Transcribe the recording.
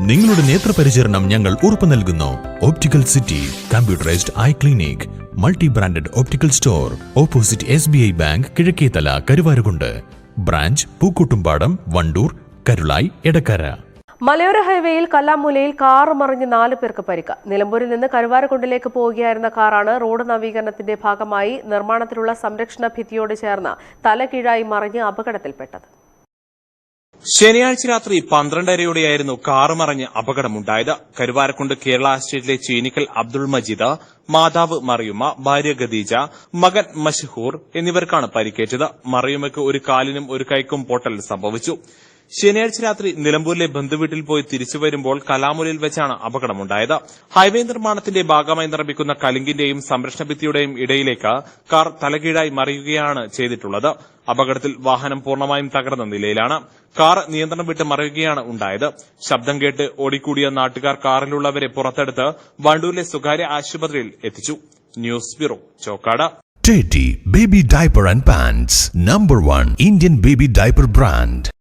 നിങ്ങളുടെ നേത്രപരിചരണം ഞങ്ങൾ ഉറപ്പു നൽകുന്നു. Optical city computerised eye clinic multi branded optical store opposite S B I bank Kizhakkethala Karuvarakundu branch Pookkottumpadam Wandoor Karulai Edakkara മലയോര ഹൈവേയിൽ കല്ലാമൂലയിൽ car മറിഞ്ഞ് നാല് പേർക്ക് പരിക്ക്. നിലമ്പൂരിൽ നിന്ന് കരുവാരക്കുണ്ടിലേക്ക് പോവുകയായിരുന്ന കാറാണ് റോഡ് നവീകരണത്തിന്റെ ഭാഗമായി നിർമ്മാണത്തിലുള്ള സംരക്ഷണ ഭിത്തിയോട് ചേർന്ന് തലകീഴായി മറിഞ്ഞ് അപകടത്തിൽപ്പെട്ടത്. ശനിയാഴ്ച രാത്രി പന്ത്രണ്ടരയോടെയായിരുന്നു കാറ് മറിഞ്ഞ് അപകടമുണ്ടായത്. കരുവാരക്കുണ്ട് കേരള എസ്റ്റേറ്റിലെ ചീനിക്കൽ അബ്ദുൾ മജീദ് മാതാവ് മറിയുമ്മ ഭാര്യ ഖദീജ മകൻ മഷഹൂർ എന്നിവർക്കാണ് പരിക്കേറ്റത്. മറിയുമ്മയ്ക്ക് ഒരു കാലിനും ഒരു കൈക്കും പൊട്ടൽ സംഭവിച്ചു. ശനിയാഴ്ച രാത്രി നിലമ്പൂരിലെ ബന്ധുവീട്ടിൽ പോയി തിരിച്ചു വരുമ്പോൾ കലാമുലയിൽ വെച്ചാണ് അപകടമുണ്ടായത്. ഹൈവേ നിർമ്മാണത്തിന്റെ ഭാഗമായി നിർമ്മിക്കുന്ന കലിങ്കിന്റെയും സംരക്ഷണ ഭിത്തിയുടെയും ഇടയിലേക്ക് കാർ തലകീഴായി മറിയുകയാണ് ചെയ്തിട്ടുള്ളത്. അപകടത്തിൽ വാഹനം പൂർണമായും തകർന്ന നിലയിലാണ്. കാർ നിയന്ത്രണം വിട്ട് മറിയുകയാണ് ഉണ്ടായത്. ശബ്ദം കേട്ട് ഓടിക്കൂടിയ നാട്ടുകാർ കാറിലുള്ളവരെ പുറത്തെടുത്ത് വണ്ടൂരിലെ സ്വകാര്യ ആശുപത്രിയിൽ എത്തിച്ചു. News bureau Chokkad. Teddy Baby Diaper and Pants Number one Indian baby diaper brand